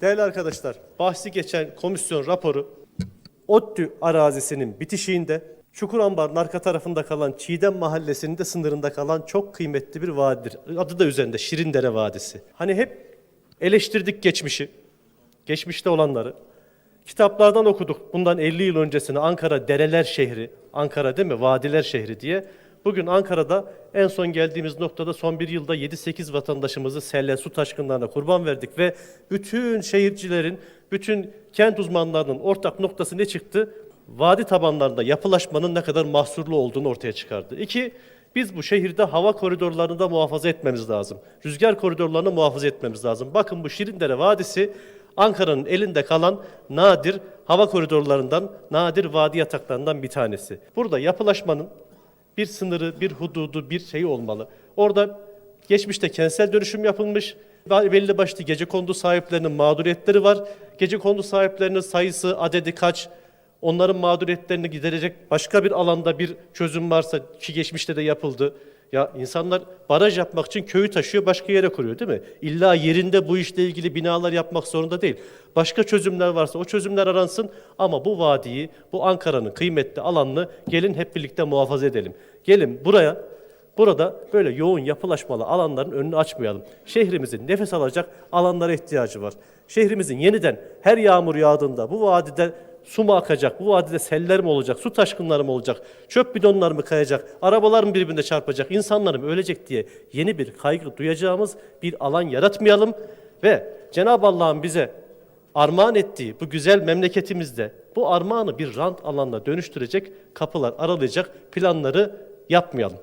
Değerli arkadaşlar, bahsi geçen komisyon raporu ODTÜ arazisinin bitişiğinde Çukurambar'ın arka tarafında kalan Çiğdem Mahallesi'nin de sınırında kalan çok kıymetli bir vadidir. Adı da üzerinde Şirindere Vadisi. Hani hep eleştirdik geçmişi, geçmişte olanları. Kitaplardan okuduk bundan 50 yıl öncesini Ankara dereler şehri, Ankara değil mi vadiler şehri diye. Bugün Ankara'da en son geldiğimiz noktada son bir yılda 7-8 vatandaşımızı selle su taşkınlarına kurban verdik ve bütün şehircilerin, bütün kent uzmanlarının ortak noktası ne çıktı? Vadi tabanlarında yapılaşmanın ne kadar mahsurlu olduğunu ortaya çıkardı. İki, biz bu şehirde hava koridorlarını da muhafaza etmemiz lazım. Rüzgar koridorlarını muhafaza etmemiz lazım. Bakın bu Şirindere Vadisi Ankara'nın elinde kalan nadir hava koridorlarından, nadir vadi yataklarından bir tanesi. Burada yapılaşmanın bir sınırı, bir hududu, bir şeyi olmalı. Orada geçmişte kentsel dönüşüm yapılmış, belli başlı gece kondu sahiplerinin mağduriyetleri var. Gece kondu sahiplerinin sayısı, adedi kaç, onların mağduriyetlerini giderecek başka bir alanda bir çözüm varsa ki geçmişte de yapıldı. Ya insanlar baraj yapmak için köyü taşıyor başka yere kuruyor değil mi? İlla yerinde bu işle ilgili binalar yapmak zorunda değil. Başka çözümler varsa o çözümler aransın ama bu vadiyi, bu Ankara'nın kıymetli alanını gelin hep birlikte muhafaza edelim. Gelin buraya Burada böyle yoğun yapılaşmalı alanların önünü açmayalım. Şehrimizin nefes alacak alanlara ihtiyacı var. Şehrimizin yeniden her yağmur yağdığında bu vadide su mu akacak, bu vadide seller mi olacak, su taşkınları mı olacak, çöp bidonları mı kayacak, arabalar mı birbirine çarpacak, insanlar mı ölecek diye yeni bir kaygı duyacağımız bir alan yaratmayalım ve Cenab-ı Allah'ın bize armağan ettiği bu güzel memleketimizde bu armağanı bir rant alanına dönüştürecek kapılar aralayacak planları yapmayalım.